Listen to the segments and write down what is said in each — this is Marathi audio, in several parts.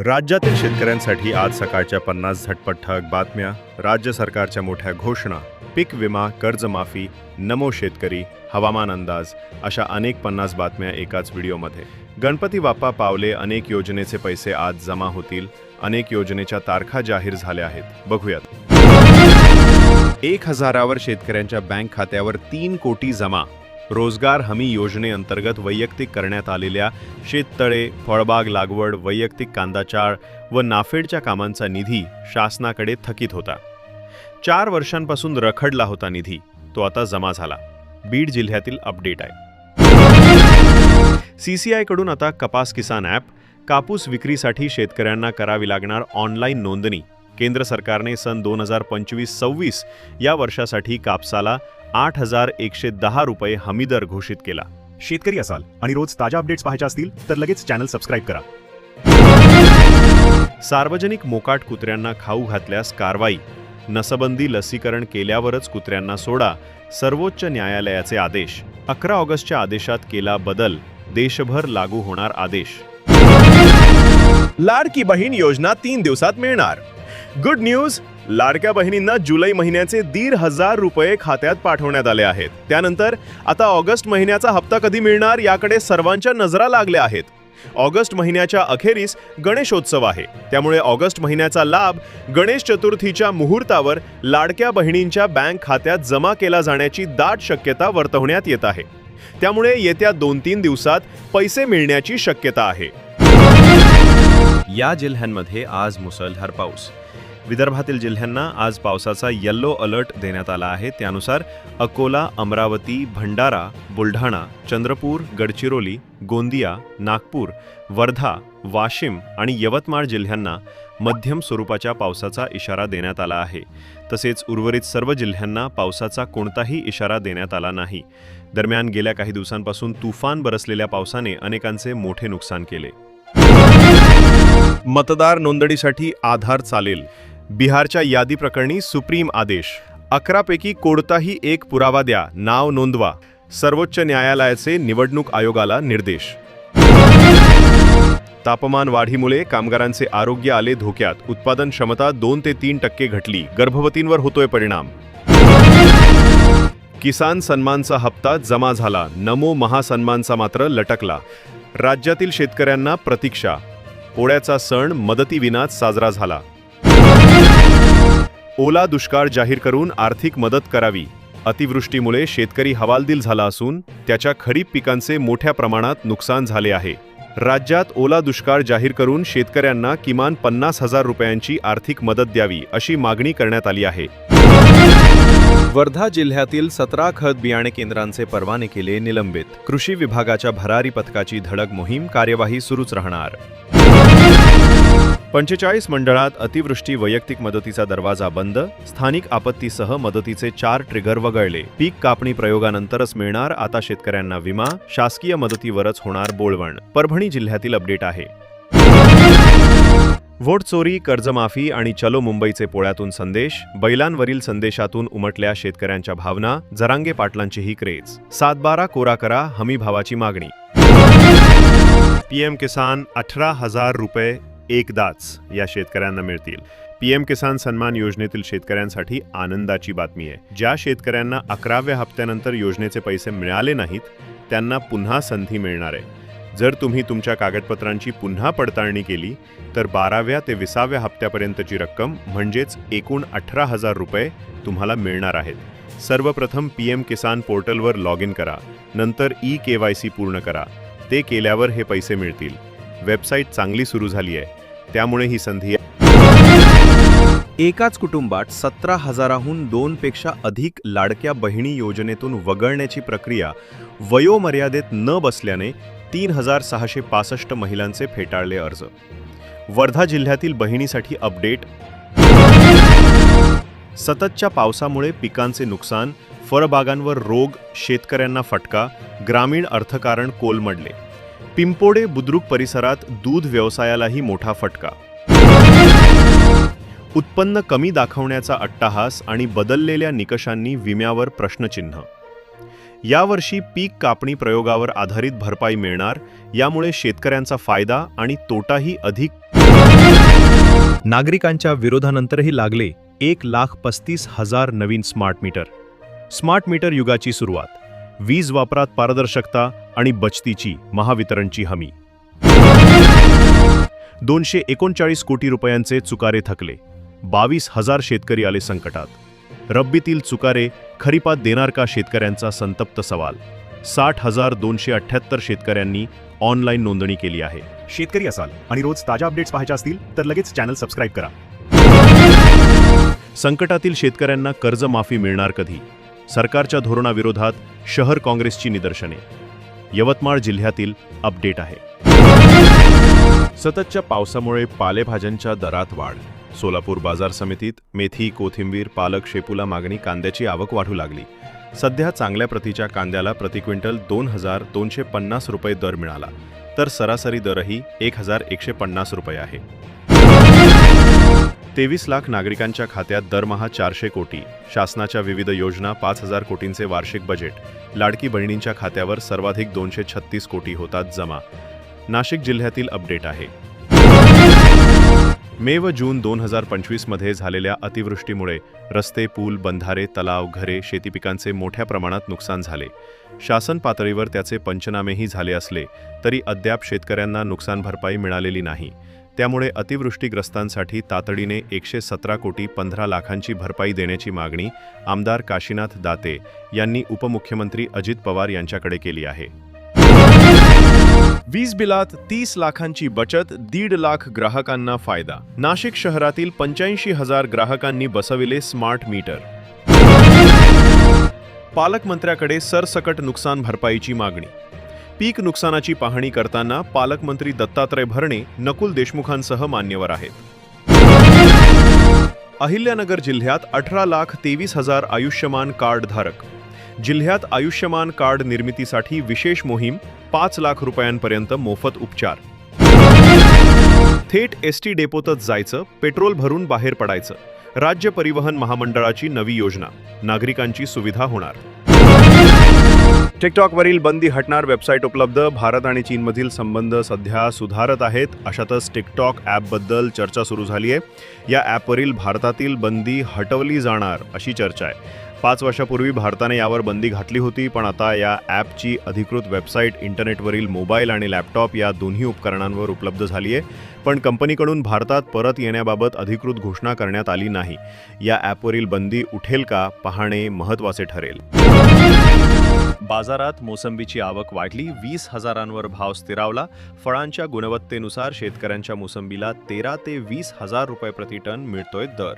राज्यातील शेतकऱ्यांसाठी आज सकाळच्या पन्नास झटपट ठळक बातम्या राज्य सरकारच्या मोठ्या घोषणा पीक विमा कर्जमाफी नमो शेतकरी हवामान अंदाज अशा अनेक पन्नास बातम्या एकाच व्हिडिओमध्ये. गणपती बाप्पा पावले अनेक योजनेचे पैसे आज जमा होतील अनेक योजनेच्या तारखा जाहीर झाल्या आहेत. बघूयात. एक हजारावर शेतकऱ्यांच्या बँक खात्यावर तीन कोटी जमा रोजगार हमी योजनेअंतर्गत वैयक्तिक करण्यात आलेल्या शेततळे फळबाग लागवड वैयक्तिक कांदाचाळ व नाफेडच्या कामांचा निधी शासनाकडे थकीत होता. चार वर्षांपासून रखडला होता निधी. तो आता जमा झाला. बीड जिल्ह्यातील अपडेट आहे. सीसीआयकडून आता कपास किसान ॲप कापूस विक्रीसाठी शेतकऱ्यांना करावी लागणार ऑनलाईन नोंदणी. केंद्र सरकारने सन दोन हजार पंचवीस सव्वीस या वर्षासाठी कापसाला आठ हजार एकशे दहा रुपये हमीदर घोषित केला. शेतकरी असाल आणि रोज ताज्या अपडेट्स पाहायच्या असतील तर लगेच चॅनल सबस्क्राईब करा. सार्वजनिक मोकाट कुत्र्यांना खाऊ घातल्यास कारवाई. नसबंदी लसीकरण केल्यावरच कुत्र्यांना सोडा. सर्वोच्च न्यायालयाचे आदेश. अकरा ऑगस्टच्या आदेशात केला बदल. देशभर लागू होणार आदेश. लाडकी बहीण योजना तीन दिवसात मिळणार. गुड न्यूज लाडक्या बहिणींना जुलै महिन्याचे दीड हजार रुपये खात्यात पाठवण्यात आले आहेत. त्यानंतर आता ऑगस्ट महिन्याचा हप्ता कधी मिळणार याकडे सर्वांच्या नजरा लागल्या आहेत. ऑगस्ट महिन्याच्या अखेरीस गणेशोत्सव आहे. त्यामुळे ऑगस्ट महिन्याचा लाभ गणेश चतुर्थीच्या मुहूर्तावर लाडक्या बहिणींच्या बँक खात्यात जमा केला जाण्याची दाट शक्यता वर्तवण्यात येत आहे. त्यामुळे येत्या दोन तीन दिवसात पैसे मिळण्याची शक्यता आहे. या जिल्ह्यांमध्ये आज मुसळधार पाऊस. विदर्भातील जिल्ह्यांना आज पावसाचा येल्लो अलर्ट देण्यात आला आहे. त्यानुसार अकोला अमरावती भंडारा बुलढाणा चंद्रपूर गडचिरोली गोंदिया नागपूर वर्धा वाशिम आणि यवतमाळ जिल्ह्यांना मध्यम स्वरूपाच्या पावसाचा इशारा देण्यात आला आहे. तसेच उर्वरित सर्व जिल्ह्यांना पावसाचा कोणताही इशारा देण्यात आला नाही. दरम्यान गेल्या काही दिवसांपासून तुफान बरसलेल्या पावसाने अनेकांचे मोठे नुकसान केले. मतदार नोंदणीसाठी आधार चालेल. बिहारच्या यादी प्रकरणी सुप्रीम आदेश. अकरापैकी कोणताही एक पुरावा द्या नाव नोंदवा सर्वोच्च न्यायालयाचे निवडणूक आयोगाला निर्देश. तापमान वाढीमुळे कामगारांचे आरोग्य आले धोक्यात उत्पादन क्षमता दोन ते तीन टक्के घटली गर्भवतींवर होतोय परिणाम. किसान सन्मानचा हप्ता जमा झाला नमो महासन्मानचा मात्र लटकला. राज्यातील शेतकऱ्यांना प्रतीक्षा पोळ्याचा सण मदतीविनाच साजरा झाला. ओला दुष्काळ जाहीर करून आर्थिक मदत करावी. अतिवृष्टीमुळे शेतकरी हवालदिल झाला असून त्याच्या खरीप पिकांचे मोठ्या प्रमाणात नुकसान झाले आहे. राज्यात ओला दुष्काळ जाहीर करून शेतकऱ्यांना किमान पन्नास हजार रुपयांची आर्थिक मदत द्यावी अशी मागणी करण्यात आली आहे. वर्धा जिल्ह्यातील सतरा खत बियाणे केंद्रांचे परवाने केले निलंबित. कृषी विभागाच्या भरारी पथकाची धडक मोहीम कार्यवाही सुरूच राहणार. पंचेचाळीस मंडळात अतिवृष्टी वैयक्तिक मदतीचा दरवाजा बंद स्थानिक आपत्तीसह मदतीचे चार ट्रिगर वगळले. पीक कापणी प्रयोगानंतरच मिळणार आता शेतकऱ्यांना विमा शासकीय मदतीवरच होणार बोळवण परभणी जिल्ह्यातील अपडेट आहे. व्होट चोरी कर्जमाफी आणि चलो मुंबईचे पोळ्यातून संदेश बैलांवरील संदेशातून उमटल्या शेतकऱ्यांच्या भावना जरांगे पाटलांची ही क्रेज. सातबारा कोरा करा हमी भावाची मागणी. पीएम किसान अठरा हजार रुपये एकदाच या शेतकऱ्यांना मिळतील. पीएम किसान सन्मान योजनेतील शेतकऱ्यांसाठी आनंदाची बातमी आहे. ज्या शेतकऱ्यांना अकराव्या हप्त्यानंतर योजनेचे पैसे मिळाले नाहीत त्यांना पुन्हा संधी मिळणार आहे. जर तुम्ही तुमच्या कागदपत्रांची पुन्हा पडताळणी केली तर बाराव्या ते विसाव्या हप्त्यापर्यंतची रक्कम म्हणजेच एकूण अठरा हजार रुपये तुम्हाला मिळणार आहेत. सर्वप्रथम पी एम किसान पोर्टलवर लॉग इन करा. नंतर ई के वाय सी पूर्ण करा. ते केल्यावर हे पैसे मिळतील. वेबसाईट चांगली सुरू झाली आहे. त्यामुळे ही संधी एकाच कुटुंबात सतरा हजाराहून दोनपेक्षा अधिक लाडक्या बहिणी योजनेतून वगळण्याची प्रक्रिया वयोमर्यादेत न बसल्याने तीन हजार सहाशे पासष्ट महिलांचे फेटाळले अर्ज. वर्धा जिल्ह्यातील बहिणीसाठी अपडेट. सततच्या पावसामुळे पिकांचे नुकसान फळबागांवर रोग शेतकऱ्यांना फटका ग्रामीण अर्थकारण कोलमडले. पिंपोडे बुद्रुक परिसरात दूध व्यवसायालाही मोठा फटका. उत्पन्न कमी दाखवण्याचा अट्टाहास आणि बदललेल्या निकषांनी विम्यावर प्रश्नचिन्ह. यावर्षी पीक कापणी प्रयोगावर आधारित भरपाई मिळणार यामुळे शेतकऱ्यांचा फायदा आणि तोटाही अधिक. नागरिकांच्या विरोधानंतरही लागले एक लाख पस्तीस हजार नवीन स्मार्ट मीटर. स्मार्ट मीटर युगाची सुरुवात. वीज वापरात पारदर्शकता आणि बचतीची महावितरणची हमी. दोनशे एकोणचाळीस कोटी रुपयांचे चुकारे थकले. बावीस हजार शेतकरी आले संकटात. रब्बीतील चुकारे खरीपात देणार का शेतकऱ्यांचा संतप्त सवाल? साठ हजार दोनशे अठ्ठ्याहत्तर शेतकऱ्यांनी ऑनलाईन नोंदणी केली आहे. शेतकरी असाल आणि रोज ताज्या अपडेट्स पाहायच्या असतील तर लगेच चॅनल सबस्क्राईब करा. संकटातील शेतकऱ्यांना कर्जमाफी मिळणार कधी? सरकारच्या धोरणाविरोधात शहर काँग्रेसची निदर्शने. यवतमाळ जिल्ह्यातील अपडेट आहे. सततच्या पावसामुळे पालेभाज्यांच्या दरात वाढ. सोलापूर बाजार समितीत मेथी कोथिंबीर पालक शेपूला मागणी कांद्याची आवक वाढू लागली. सध्या चांगल्या प्रतीच्या कांद्याला प्रति क्विंटल दोन हजार दोनशे पन्नास रुपये दर मिळाला. तर सरासरी दरही एक हजार एकशे पन्नास रुपये आहे. तेवीस लाख नागरिकांच्या खात्यात दरमहा चारशे कोटी. शासनाच्या विविध योजना पाच हजार कोटींचे वार्षिक बजेट. लाडकी बहिणींच्या खात्यावर सर्वाधिक दोनशे छत्तीस कोटी होतात जमा. नाशिक जिल्ह्यातील अपडेट आहे. मे व जून दोन हजार पंचवीसमध्ये झालेल्या अतिवृष्टीमुळे रस्ते पूल बंधारे तलाव घरे शेतीपिकांचे मोठ्या प्रमाणात नुकसान झाले. शासन पातळीवर त्याचे पंचनामेही झाले असले तरी अद्याप शेतकऱ्यांना नुकसान भरपाई मिळालेली नाही. त्यामुळे अतिवृष्टीग्रस्तांसाठी तातडीने एकशे सतरा कोटी पंधरा लाखांची भरपाई देण्याची मागणी आमदार काशीनाथ दाते यांनी उपमुख्यमंत्री अजित पवार यांच्याकडे केली आहे. वीज बिलात तीस लाखांची बचत दीड लाख ग्राहकांना फायदा. नाशिक शहरातील पंच्याऐंशी हजार ग्राहकांनी बसविले स्मार्ट मीटर. पालकमंत्र्याकडे सरसकट नुकसान भरपाईची मागणी. पीक नुकसानाची पाहणी करताना पालकमंत्री दत्तात्रय भरणे नकुल देशमुखांसह मान्यवर आहेत. अहिल्यानगर जिल्ह्यात अठरा लाख तेवीस हजार आयुष्यमान कार्ड धारक. जिल्ह्यात आयुष्यमान कार्ड निर्मितीसाठी विशेष मोहीम पाच लाख रुपयांपर्यंत मोफत उपचार. थेट एस टी डेपोतच जायचं पेट्रोल भरून बाहेर पडायचं. राज्य परिवहन महामंडळाची नवी योजना. नागरिकांची सुविधा होणार. टिकटॉकवरील बंदी हटणार वेबसाईट उपलब्ध भारत आणि चीनमधील संबंध सध्या सुधारत आहेत अशातच टिकटॉक ॲपबद्दल चर्चा सुरू झाली आहे. या ॲपवरील भारतातील बंदी हटवली जाणार अशी चर्चा आहे. पाच वर्षापूर्वी भारताने यावर बंदी घातली होती पण आता या ॲपची अधिकृत वेबसाईट इंटरनेटवरील मोबाईल आणि लॅपटॉप या दोन्ही उपकरणांवर उपलब्ध झाली आहे. पण कंपनीकडून भारतात परत येण्याबाबत अधिकृत घोषणा करण्यात आली नाही. या ॲपवरील बंदी उठेल का पाहणे महत्त्वाचे ठरेल. बाजारात मोसंबीची आवक वाढली वीस हजारांवर भाव स्थिरावला. फळांच्या गुणवत्तेनुसार शेतकऱ्यांच्या मोसंबीला तेरा ते वीस हजार रुपये प्रति टन मिळतोय दर.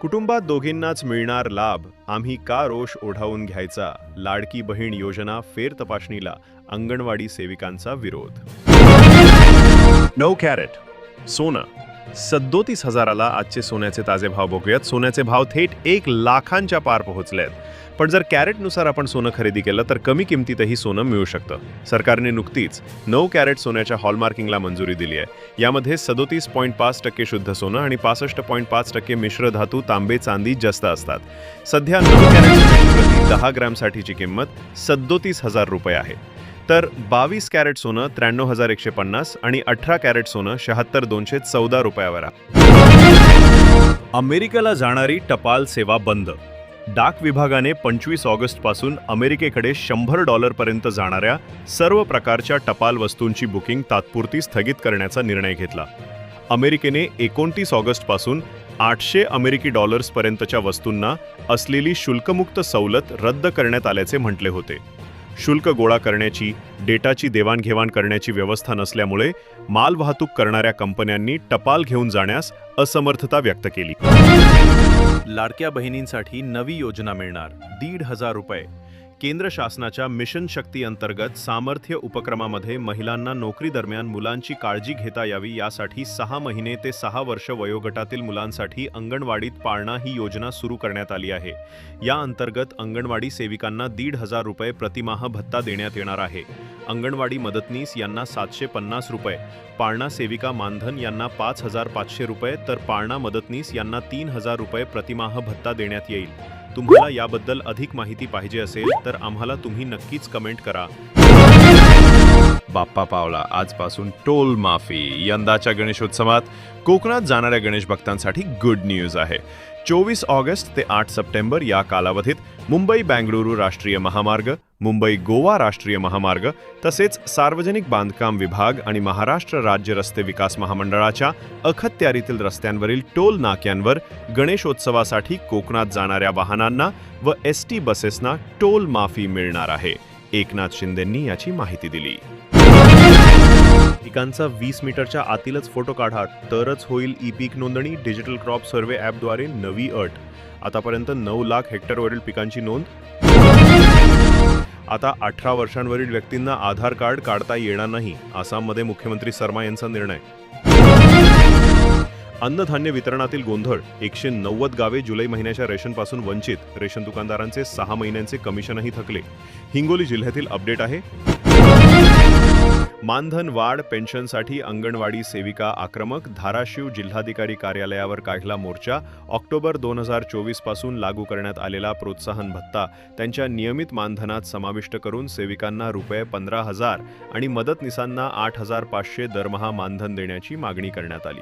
कुटुंबात दोघींनाच मिळणार लाभ. आम्ही का रोष ओढावून घ्यायचा? लाडकी बहीण योजना फेर तपासणीला अंगणवाडी सेविकांचा विरोध. नऊ कॅरेट. सोनं. सदोतीस हजाराला आजचे सोन्याचे ताजे भाव बघूयात. सोन्याचे भाव थेट एक लाखांच्या पार पोहोचले आहेत पण जर कॅरेटनुसार आपण सोनं खरेदी केलं तर कमी किमतीतही सोनं मिळू शकतं. सरकारने नुकतीच नऊ कॅरेट सोन्याच्या हॉलमार्किंगला मंजुरी दिली आहे. यामध्ये सदोतीस पॉईंट पाच टक्के शुद्ध सोनं आणि पासष्ट पॉईंट पाच टक्के मिश्र धातू तांबे चांदी जास्त असतात. सध्या नऊ कॅरेट दहा ग्रॅमसाठीची किंमत सदोतीस हजार रुपये आहे. तर बावीस कॅरेट सोनं त्र्याण्णव हजार एकशे पन्नास आणि अठरा कॅरेट सोनं शहात्तर दोनशे चौदा रुपयावर अमेरिकेला जाणारी टपाल सेवा बंद. डाक विभागाने पंचवीस ऑगस्टपासून अमेरिकेकडे शंभर डॉलरपर्यंत जाणाऱ्या सर्व प्रकारच्या टपाल वस्तूंची बुकिंग तात्पुरती स्थगित करण्याचा निर्णय घेतला. अमेरिकेने एकोणतीस ऑगस्टपासून आठशे अमेरिकी डॉलर्सपर्यंतच्या वस्तूंना असलेली शुल्कमुक्त सवलत रद्द करण्यात आल्याचे म्हटले होते. शुल्क गोळा करण्याची डेटाची देवाणघेवाण करण्याची व्यवस्था नसल्यामुळे मालवाहतूक करणाऱ्या कंपन्यांनी टपाल घेऊन जाण्यास असमर्थता व्यक्त केली. लाडक्या बहिणींसाठी नवी योजना मिळणार दीड हजार रुपये. केंद्र शासनाच्या मिशन शक्ती अंतर्गत सामर्थ्य उपक्रमामध्ये महिलांना नोकरी दरम्यान मुलांची काळजी घेता यावी यासाठी सहा महिने ते सहा वर्ष वयोगटातील मुलांसाठी अंगणवाडीत पाळणा ही योजना सुरू करण्यात आली आहे. या अंतर्गत अंगणवाडी सेविकांना दीड हजार रुपये प्रतिमाह भत्ता देण्यात येणार आहे. अंगणवाडी मदतनीस यांना सातशे पन्नास रुपये पाळणा सेविका मानधन यांना पाच हजार पाचशे रुपये तर पाळणा मदतनीस यांना तीन हजार रुपये प्रतिमाह भत्ता देण्यात येईल. तुम्हाला याबद्दल अधिक माहिती पाहिजे असेल तर आम्हाला तुम्ही नक्कीच कमेंट करा. बाप्पा पावला आजपासून टोल माफी यंदाच्या गणेशोत्सवात कोकणात जाणाऱ्या गणेश भक्तांसाठी गुड न्यूज आहे. चोवीस ऑगस्ट ते आठ सप्टेंबर या कालावधीत मुंबई बँगळुरू राष्ट्रीय महामार्ग मुंबई गोवा राष्ट्रीय महामार्ग तसेच सार्वजनिक बांधकाम विभाग आणि महाराष्ट्र राज्य रस्ते विकास महामंडळाच्या अखत्यारीतील रस्त्यांवरील टोल नाक्यांवर गणेशोत्सवासाठी कोकणात जाणाऱ्या वाहनांना व एस टी बसेसना टोल माफी मिळणार आहे. एकनाथ शिंदेंनी याची माहिती दिली. पिकांचा वीस मीटरच्या आतीलच फोटो काढा तरच होईल ई पीक नोंदणी डिजिटल क्रॉप सर्व्हे ॲपद्वारे नवी अट. आतापर्यंत नऊ लाख हेक्टरवरील पिकांची नोंद. आता अठरा वर्षांवरील व्यक्तींना आधार कार्ड काढता येणार नाही आसाममध्ये मुख्यमंत्री शर्मा यांचा निर्णय. अन्नधान्य वितरणातील गोंधळ एकशे नव्वद गावे जुलै महिन्याच्या रेशनपासून वंचित रेशन दुकानदारांचे सहा महिन्यांचे कमिशनही थकले. हिंगोली जिल्ह्यातील अपडेट आहे मानधन वाढ पेन्शनसाठी अंगणवाडी सेविका आक्रमक धाराशिव जिल्हाधिकारी कार्यालयावर काढला मोर्चा ऑक्टोबर दोन हजार चोवीसपासून लागू करण्यात आलेला प्रोत्साहन भत्ता. त्यांच्या नियमित मानधनात समाविष्ट करून सेविकांना रुपये पंधरा हजार आणि मदतनीसांना आठ हजार पाचशे दरमहा मानधन देण्याची मागणी करण्यात आली.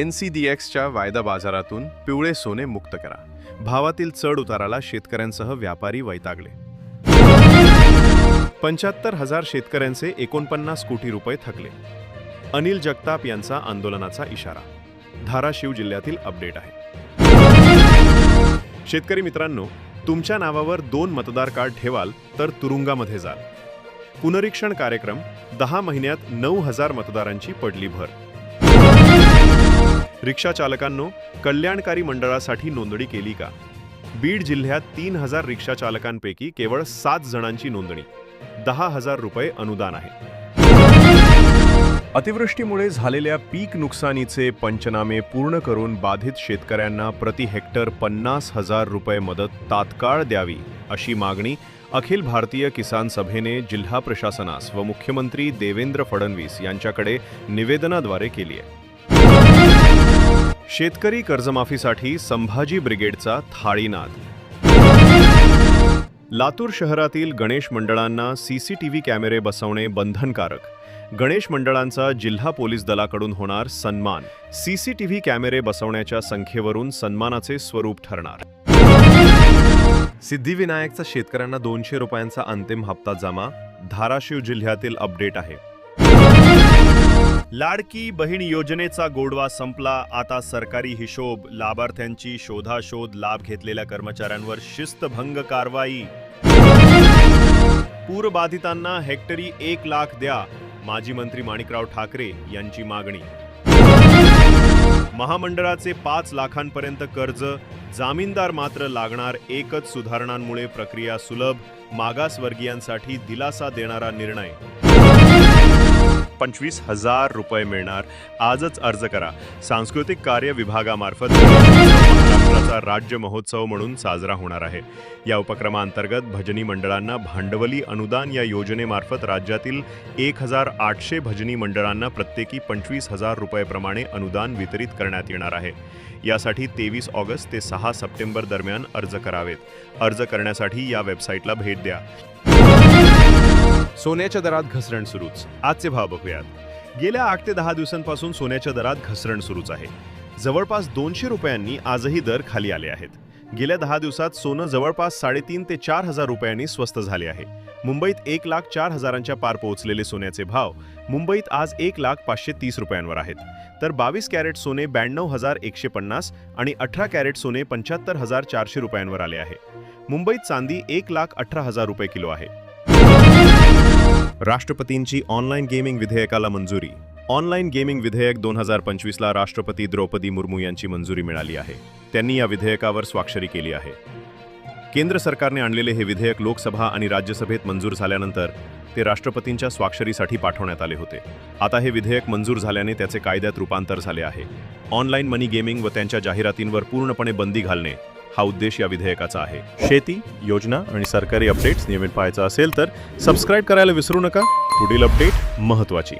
एन सी डी एक्सच्या वायदा बाजारातून पिवळे सोने मुक्त करा. भावातील चढ उताराला शेतकऱ्यांसह व्यापारी वैतागले. पंच्याहत्तर हजार शेतकऱ्यांचे एकोणपन्नास कोटी रुपये थकले. अनिल जगताप यांचा आंदोलनाचा इशारा. धाराशिव जिल्ह्यातील अपडेट आहे. शेतकरी मित्रांनो तुमच्या नावावर दोन मतदार कार्ड ठेवाल तर तुरुंगामध्ये जाल. पुनरीक्षण कार्यक्रम दहा महिन्यात नऊ हजार मतदारांची पडली भर. रिक्षा चालकांनो कल्याणकारी मंडळासाठी नोंदणी केली का? बीड जिल्ह्यात तीन हजार रिक्षा चालकांपैकी केवळ सात जणांची नोंदणी. दहा हजार रुपये अनुदान आहे. अतिवृष्टीमुळे झालेल्या पीक नुकसानीचे पंचनामे पूर्ण करून बाधित शेतकऱ्यांना प्रति हेक्टर पन्नास हजार रुपये मदत तात्काळ द्यावी अशी मागणी अखिल भारतीय किसान सभेने जिल्हा प्रशासनास व मुख्यमंत्री देवेंद्र फडणवीस यांच्याकडे निवेदनाद्वारे केली आहे. शेतकरी कर्जमाफीसाठी संभाजी ब्रिगेडचा थाळीनाद लातूर शहरातील गणेश मंडळांना सीसीटीव्ही कॅमेरे बसवणे बंधनकारक. गणेश मंडळांचा जिल्हा पोलीस दलाकडून होणार सन्मान. सीसीटीव्ही कॅमेरे बसवण्याच्या संख्येवरून सन्मानाचे स्वरूप ठरणार. सिद्धिविनायकचा शेतकऱ्यांना दोनशे रुपयांचा अंतिम हप्ता जमा धाराशिव जिल्ह्यातील अपडेट आहे. लाडकी बहीण योजनेचा गोडवा संपला आता सरकारी हिशोब लाभार्थ्यांची शोधाशोध लाभ घेतलेल्या कर्मचाऱ्यांवर शिस्तभंग कारवाई. पूरबाधितांना हेक्टरी एक लाख द्या माजी मंत्री माणिकराव ठाकरे यांची मागणी. महामंडळाचे पाच लाखांपर्यंत कर्ज जामीनदार मात्र लागणार एकच सुधारणांमुळे प्रक्रिया सुलभ मागासवर्गीयांसाठी दिलासा देणारा निर्णय. पंचवीस हजार रुपये मिळणार आजच अर्ज करा. सांस्कृतिक कार्य विभागामार्फत महाराष्ट्राचा राज्य महोत्सव म्हणून साजरा होणार आहे. या उपक्रमांतर्गत भजनी मंडळांना भांडवली अनुदान या योजनेमार्फत राज्यातील एक हजार आठशे भजनी मंडळांना प्रत्येकी पंचवीस हजार रुपयेप्रमाणे अनुदान वितरित करण्यात येणार आहे. यासाठी तेवीस ऑगस्ट ते सहा सप्टेंबर दरम्यान अर्ज करावेत. अर्ज करण्यासाठी या वेबसाईटला भेट द्या. सोन्याच्या दरात घसरण सुरूच. आजचे भाव बघूयात. गेल्या आठ ते दहा दिवसांपासून सोन्याच्या दरात घसरण सुरूच आहे. जवळपास दोनशे रुपयांनी आजही दर खाली आले आहेत. गेल्या दहा दिवसात सोनं जवळपास साडेतीन ते चार हजार रुपयांनी स्वस्त झाले आहे. मुंबईत एक लाख चार हजारांच्या पार पोहोचलेले सोन्याचे भाव मुंबईत आज एक लाख पाचशे तीस रुपयांवर आहेत. तर बावीस कॅरेट सोने ब्याण्णव हजार एकशे पन्नास आणि अठरा कॅरेट सोने पंच्याहत्तर हजार चारशे रुपयांवर आले आहे. मुंबईत चांदी एक लाख अठरा हजार रुपये किलो आहे. राष्ट्रपतींची ऑनलाईन गेमिंग विधेयकाला मंजुरी ऑनलाईन गेमिंग विधेयक दोन हजार पंचवीसला राष्ट्रपती द्रौपदी मुर्मू यांची मंजुरी मिळाली आहे. त्यांनी या विधेयकावर स्वाक्षरी केली आहे. केंद्र सरकारने आणलेले हे विधेयक लोकसभा आणि राज्यसभेत मंजूर झाल्यानंतर ते राष्ट्रपतींच्या स्वाक्षरीसाठी पाठवण्यात आले होते. आता हे विधेयक मंजूर झाल्याने त्याचे कायद्यात रूपांतर झाले आहे. ऑनलाईन मनी गेमिंग व त्यांच्या जाहिरातींवर पूर्णपणे बंदी घालणे हा उद्देश या विधेयकाचा आहे. शेती योजना आणि सरकारी अपडेट्स नियमित पाहायचा असेल तर सबस्क्राईब करायला विसरू नका. पुढील अपडेट महत्त्वाची